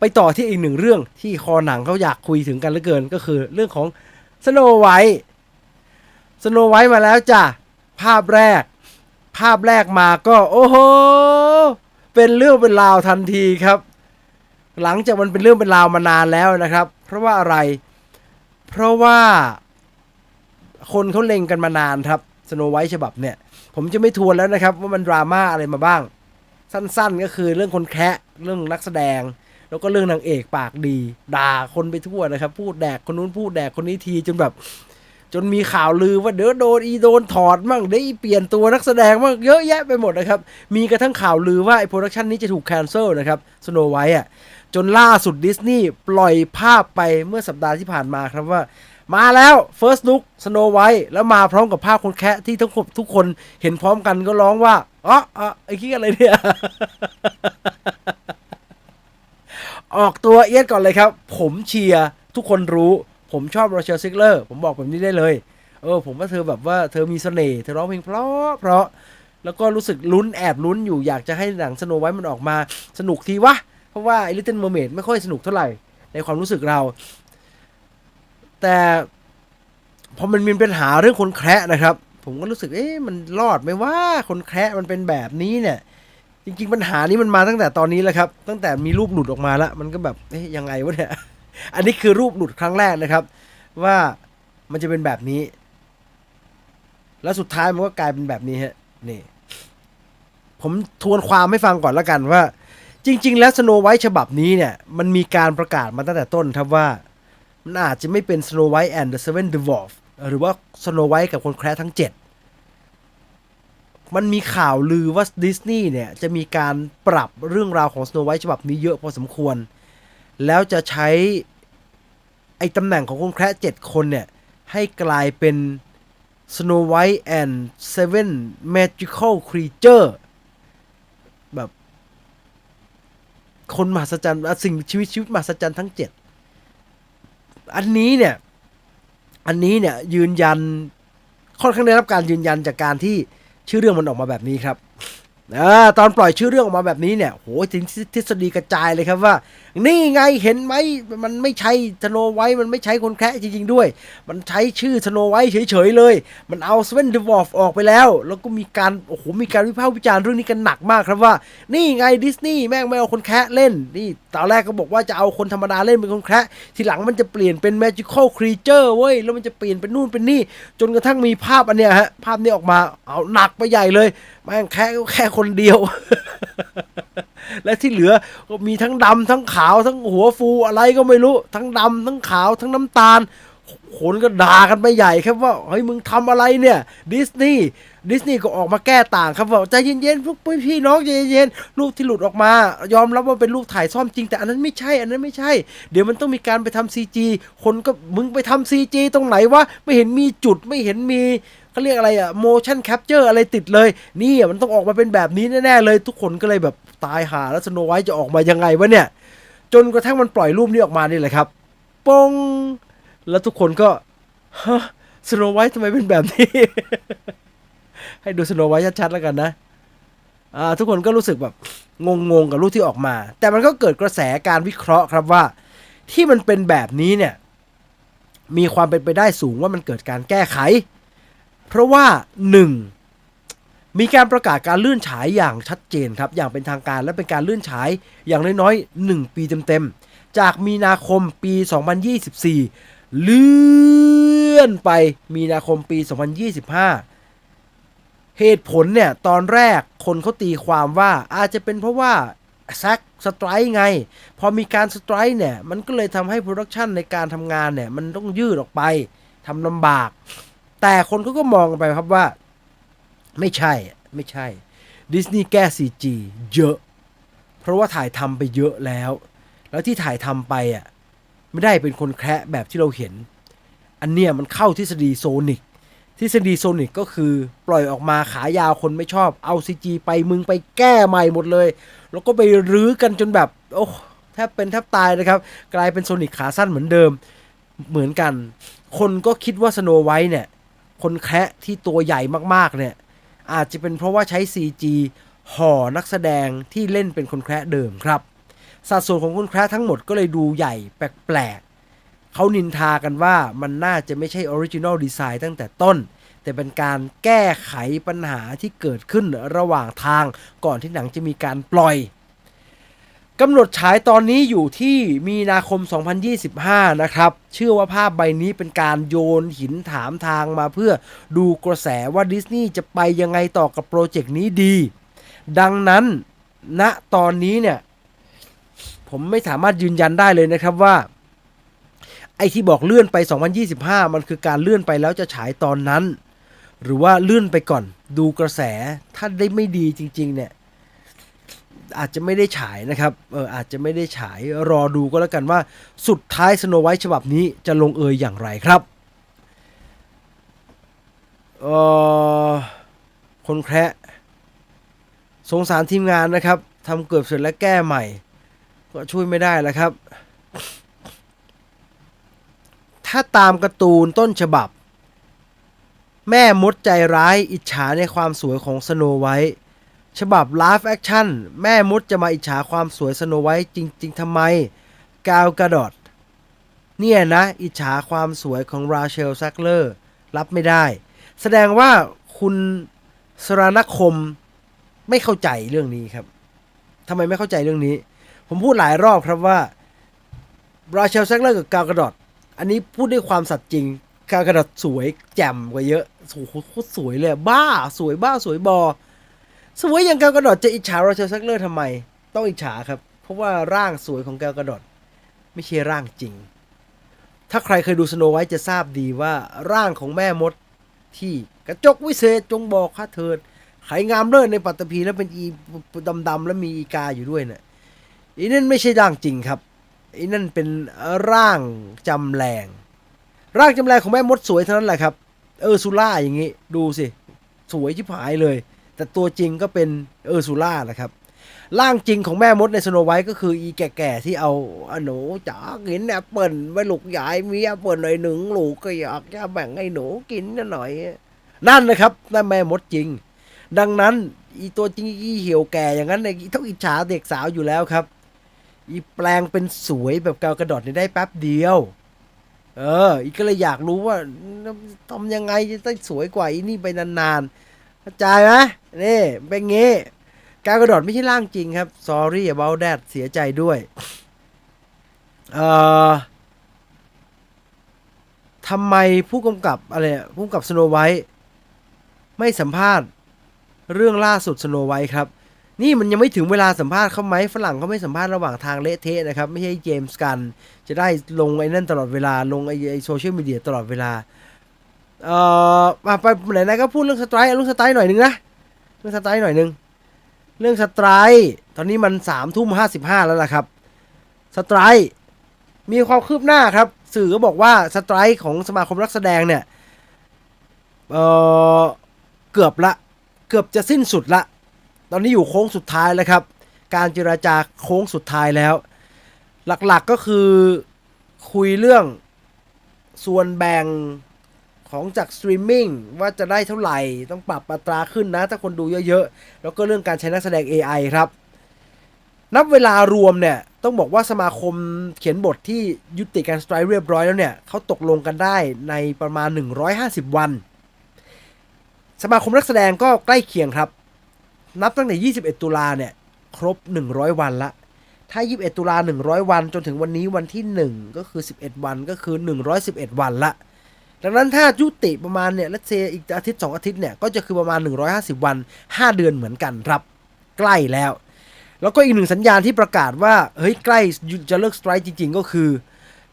ไปต่อที่อีกหนึ่งเรื่องที่คอหนังเขาอยากคุยถึงกันเหลือเกินก็คือเรื่องของสโนไวท์สโนไวท์มาแล้วจ้ะ ภาพแรก ภาพแรกมาก็โอ้โห เป็นเรื่องเป็นราวทันทีครับ หลังจากมันเป็นเรื่องเป็นราวมานานแล้วนะครับ เพราะว่าอะไร เพราะว่าคนเขาเล็งกันมานานครับสโนไวท์ฉบับเนี่ย ผมจะไม่ทวนแล้วนะครับ ว่ามันดราม่าอะไรมาบ้าง สั้นๆก็คือเรื่องคนแคะเรื่องนักแสดง แล้วก็เรื่องนางเอกปากดี ด่าคนไปทั่วนะครับ พูดแดกคนนู้นพูดแดกคนนี้ทีจนแบบ จนมีข่าวลือว่าเดี๋ยวโดนอีโดนถอดมั่งเดี๋ยวอีเปลี่ยนตัวนักแสดงมั่งเยอะแยะไปหมดนะครับ มีกระทั่งข่าวลือว่าไอ้โปรดักชันนี้จะถูกแคนเซิลนะครับสโนไวท์อะจนล่าสุดดิสนีย์ปล่อยภาพไปเมื่อสัปดาห์ที่ผ่านมาครับว่า มาแล้ว First Look Snow White แล้วมาพร้อมกับภาพคนแคะที่ทุกคนทุกคนเห็นพร้อมกันก็ร้องว่าอ๋ออ๋อไอ้ขี้อะไรเนี่ย ออกตัวเอียดก่อนเลยครับ ผมเชียร์ทุกคนรู้ ผมชอบโรเชลซิกเลอร์ ผมบอกแบบนี้ได้เลย เออ ผมว่าเธอแบบว่าเธอมีเสน่ห์เธอร้องเพลงเพราะเพราะแล้วก็รู้สึกลุ้นแอบลุ้นอยู่อยากจะให้หนังสโนไวท์มันออกมาสนุกทีวะ เพราะว่าไอ้ Little Mermaid ไม่ค่อยสนุกเท่าไหร่ ในความรู้สึกเรา แต่พอมันมีปัญหาเรื่องคนแคระนะครับ ผมก็รู้สึกเอ๊ะมันรอดไหมว่าคนแคระมันเป็นแบบนี้เนี่ย จริงๆปัญหานี้มันมาตั้งแต่ตอนนี้แล้วครับ ตั้งแต่มีรูปหลุดออกมาแล้ว มันก็แบบเอ๊ะยังไงวะเนี่ย อันนี้คือรูปหลุดครั้งแรกนะครับ ว่ามันจะเป็นแบบนี้ แล้วสุดท้ายมันก็กลายเป็นแบบนี้ฮะนี่ ผมทวนความให้ฟังก่อนแล้วกันว่า จริง ๆ แล้วสโนไวท์ฉบับนี้เนี่ย มันมีการประกาศมาตั้งแต่ต้นครับว่า มันอาจจะไม่เป็น Snow White and the Seven Dwarfs หรือว่า Snow White กับคนแคร์ทั้ง7 มันมีข่าวลือว่าดิสนีย์เนี่ย จะมีการปรับเรื่องราวของ Snow White ฉบับนี้เยอะพอสมควร แล้วจะใช้ ไอ้ตำแหน่งของคนแคร์7คนเนี่ย ให้กลายเป็น Snow White and Seven Magical Creature แบบ คนมหัศจรรย์สิ่งชีวิตชีวิตมหัศจรรย์ทั้งเจ็ดอันนี้เนี่ย อันนี้เนี่ยยืนยันค่อนข้างได้รับการยืนยันจากการที่ ชื่อเรื่องมันออกมาแบบนี้ครับ อาตอนปล่อยชื่อเรื่องออกมาแบบนี้เนี่ยโหถึงทฤษฎีกระจายเลยครับว่า นี่ไงเห็นไหมมันไม่ใช่สโนไวท์มันไม่ใช้คนแคะจริง ๆ ด้วย มันใช้ชื่อสโนไวท์เฉยๆเลย มันเอาสเวนเดวอฟออกไปแล้ว แล้วก็มีการโอ้โหมีการวิพากษ์วิจารณ์เรื่องนี้กันหนักมากครับว่า นี่ไงดิสนีย์แม่งไม่เอาคนแคะเล่นนี่ตอนแรกก็บอกว่าจะเอาคนธรรมดาเล่นเป็นคนแคะทีหลังมันจะเปลี่ยนเป็น magical creature เว้ยแล้วมันจะเปลี่ยนเป็นนู่นเป็นนี่ จนกระทั่งมีภาพอันเนี้ยฮะภาพนี้ออกมาเอาหนักไปใหญ่เลย แม่งแค่แค่คนเดียว และที่เหลือก็มีทั้งดำทั้งขาวทั้งหัวฟูอะไรก็ไม่รู้ ทั้งดำทั้งขาวทั้งน้ำตาลคนก็ด่ากันไปใหญ่ครับว่าเฮ้ยมึงทำอะไรเนี่ยดิสนีย์ดิสนีย์ก็ออกมาแก้ต่างครับว่าใจเย็นๆพวกพี่น้องใจเย็นๆรูปที่หลุดออกมา ยอมรับว่าเป็นรูปถ่ายซ่อมจริงแต่อันนั้นไม่ใช่อันนั้นไม่ใช่ เดี๋ยวมันต้องมีการไปทำซีจีคนก็มึงไปทำซีจีตรงไหนวะไม่เห็นมีจุดไม่เห็นมี เขาเรียกอะไรอะ motion capture อะไรติดเลย นี่อะมันต้องออกมาเป็นแบบนี้แน่ๆเลย ทุกคนก็เลยแบบตายหาแล้วสโนไวท์จะออกมายังไงวะเนี่ย จนกระทั่งมันปล่อยรูปนี้ออกมานี่แหละครับปงแล้วทุกคนก็ฮะสโนไวท์ทำไมเป็นแบบนี้ ให้ดูสโนไวท์ชัดๆแล้วกันนะอ่าทุกคนก็รู้สึกแบบงงๆกับรูปที่ออกมา แต่มันก็เกิดกระแสการวิเคราะห์ครับว่า ที่มันเป็นแบบนี้เนี่ยมีความเป็นไปได้สูงว่ามันเกิดการแก้ไข เพราะว่าหนึ่งมีการประกาศการเลื่อนฉายอย่างชัดเจนครับ อย่างเป็นทางการและเป็นการเลื่อนฉายอย่างน้อยๆ 1 ปีเต็มๆ จากมีนาคมปี 2024 เลื่อนไปมีนาคมปี 2025 เหตุผลเนี่ย ตอนแรกคนเขาตีความว่าอาจจะเป็นเพราะว่าแซกสไตร์ไง พอมีการสไตร์เนี่ย มันก็เลยทำให้โปรดักชันในการทำงานเนี่ย มันต้องยืดออกไปทำลำบาก แต่คนเขาก็มองไปครับว่า ไม่ใช่ไม่ใช่ดิสนีย์แก้ CG เยอะ เพราะว่าถ่ายทำไปเยอะแล้ว แล้วที่ถ่ายทำไปอะไม่ได้เป็นคนแคระแบบที่เราเห็น อันเนี้ยมันเข้าทฤษฎีโซนิกทฤษฎีโซนิกก็คือปล่อยออกมาขายาวคนไม่ชอบเอา CG ไปมึงไปแก้ใหม่หมดเลย แล้วก็ไปรื้อกันจนแบบ โอ้แทบเป็นแทบตายนะครับ กลายเป็นโซนิกขาสั้นเหมือนเดิมเหมือนกัน คนก็คิดว่าสโนไวท์เนี่ย คนแคะที่ตัวใหญ่มากๆเนี่ย อาจจะเป็นเพราะว่าใช้ CG ห่อนักแสดงที่เล่นเป็นคนแคระเดิมครับ สัดส่วนของคุณแคระทั้งหมดก็เลยดูใหญ่แปลกๆเขานินทากันว่ามันน่าจะไม่ใช่ออริจินอลดีไซน์ตั้งแต่ต้น แต่เป็นการแก้ไขปัญหาที่เกิดขึ้นระหว่างทางก่อนที่หนังจะมีการปล่อย กำหนดฉายตอนนี้อยู่ที่มีนาคม 2025 นะครับ เชื่อว่าภาพใบนี้เป็นการโยนหินถามทางมาเพื่อดูกระแสว่าดิสนีย์จะไปยังไงต่อกับโปรเจกต์นี้ดี ดังนั้นณตอนนี้เนี่ย ผมไม่สามารถยืนยันได้เลยนะครับว่า ไอ้ที่บอกเลื่อนไป 2025 มันคือการเลื่อนไปแล้วจะฉายตอนนั้น หรือว่าเลื่อนไปก่อน ดูกระแสถ้าได้ไม่ดีจริง ๆ เนี่ย อาจจะไม่ได้ฉายนะครับเอออาจจะไม่ได้ฉายรอดูก็แล้วกันว่าสุดท้ายสโนไวท์ฉบับนี้จะลงเอยอย่างไรครับเออคนแคระสงสารทีมงานนะครับทำเกือบเสร็จแล้วแก้ใหม่ ก็ช่วยไม่ได้แล้วครับ ถ้าตามการ์ตูนต้นฉบับ แม่มดใจร้ายอิจฉาในความสวยของสโนไวท์ ฉบับ Live Action แม่มดจะมาอิจฉาความสวยสโนไวท์จริง ๆทำไม กาวกระดอดเนี่ยนะ อิจฉาความสวยของราเชลซักเลอร์ รับไม่ได้ แสดงว่าคุณสรานคมไม่เข้าใจเรื่องนี้ครับทำไมไม่เข้าใจเรื่องนี้ ผมพูดหลายรอบครับว่าราเชลซักเลอร์กับกาวกระดอดอันนี้พูดด้วยความสัตย์จริงกาวกระดอดสวยแจ่มกว่าเยอะโอ้โหสวยเลย บ้าสวยบ้าสวยบอ สวยอย่างแกวกระดดจะอิจฉาราเชลซักเลอร์ทำไม ต้องอิจฉาครับ เพราะว่าร่างสวยของแกวกระดดไม่ใช่ร่างจริง ถ้าใครเคยดูสโนไวท์จะทราบดีว่าร่างของแม่มดที่กระจกวิเศษจงบอกข้าเถิดไขงามเลิศในปัตตภีแล้วเป็นอีดำๆแล้วมีอีกาอยู่ด้วยเนี่ยอีนั่นไม่ใช่ร่างจริงครับอีนั่นเป็นร่างจำแรงร่างจำแรงของแม่มดสวยเท่านั้นแหละครับ เออซูล่าอย่างงี้ ดูสิ สวยชิบหายเลย แต่ตัวจริงก็เป็นเออร์ซูล่านะครับร่างจริงของแม่มดในสโนไวท์ก็คืออีแก่ๆที่เอาอหนูจ๋ากินแอปเปิลไว้ลูกยายมีแอปเปิลหน่อยหนึ่งลูกก็อยากจะแบ่งให้หนูกินหน่อย นั่นนะครับนั่นแม่มดจริง ดังนั้นอีตัวจริงอีเหี่ยวแก่อย่างนั้นเนี่ยอีต้องอิจฉาเด็กสาวอยู่แล้วครับ อีแปลงเป็นสวยแบบกาวกระดอดนี่ได้แป๊บเดียว เออ อีก็เลยอยากรู้ว่าทำยังไงจะได้สวยกว่าอีนี่ไปนานๆ เข้าใจไหมนี่เป็นงี้ การกระโดดไม่ใช่ร่างจริงครับ sorry about that เสียใจด้วยเอ่อทำไมผู้กำกับอะไรผู้กำกับสโนไวท์ไม่สัมภาษณ์เรื่องล่าสุดสโนไวท์ครับ นี่มันยังไม่ถึงเวลาสัมภาษณ์เขาไหมฝรั่งเขาไม่สัมภาษณ์ระหว่างทางเละเทะนะครับ ไม่ใช่เจมส์กัน จะได้ลงไอ้นั่นตลอดเวลาลงไอ้โซเชียลมีเดียตลอดเวลา เอ่อมาไปไหนๆก็พูดเรื่องสไตร์เรื่องสไตร์หน่อยหนึงนะเรื่องสไตร์หน่อยหนึงเรื่องสไตร์ตอนนี้มันสามทุ่มห้าสิบห้าแล้วล่ะครับสไตร์มีความคืบหน้าครับ สื่อก็บอกว่าสไตร์ของสมาคมนักแสดงเนี่ยเอ่อเกือบละ เกือบจะสิ้นสุดละ ตอนนี้อยู่โค้งสุดท้ายแล้วครับ การเจราจาโค้งสุดท้ายแล้ว หลักๆก็คือคุยเรื่องส่วนแบ่ง ของจากสตรีมมิ่งว่าจะได้เท่าไหร่ ต้องปรับอัตราขึ้นนะ ถ้าคนดูเยอะๆ แล้วก็เรื่องการใช้นักแสดง AI ครับ นับเวลารวมเนี่ย ต้องบอกว่าสมาคมเขียนบทที่ยุติการสไตร์เรียบร้อยแล้วเนี่ยเขาตกลงกันได้ในประมาณ 150 วัน สมาคมนักแสดงก็ใกล้เคียงครับ นับตั้งแต่ 21 ตุลาเนี่ย ครบ 100 วันละถ้า 21 ตุลา 100 วัน จนถึงวันนี้วันที่ 1 ก็คือ 11 วันก็คือ 111 วันละ ดังนั้นถ้ายุติประมาณเนี่ย let's say อีกอาทิตย์ 2 อาทิตย์เนี่ยก็จะคือประมาณ 150 วัน 5 เดือนเหมือนกันครับ ใกล้แล้ว แล้วก็อีกหนึ่งสัญญาณที่ประกาศว่าเฮ้ยใกล้จะเลิกสไตร์จริง ๆ ก็คือ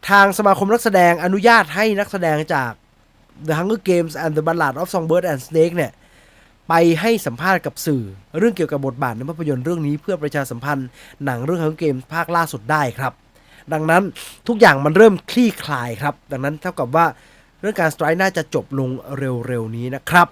ทางสมาคมนักแสดงอนุญาตให้นักแสดงจาก The Hunger Games and the Ballad of Songbird and Snake เนี่ยไปให้สัมภาษณ์กับสื่อ เรื่องเกี่ยวกับบทบาทในภาพยนตร์เรื่องนี้เพื่อประชาสัมพันธ์หนังเรื่อง Hunger Games ภาคล่าสุดได้ครับ ดังนั้นทุกอย่างมันเริ่มคลี่คลายครับ ดังนั้นเท่ากับว่า เรื่องการสไตร์น่าจะจบลงเร็วๆนี้นะครับ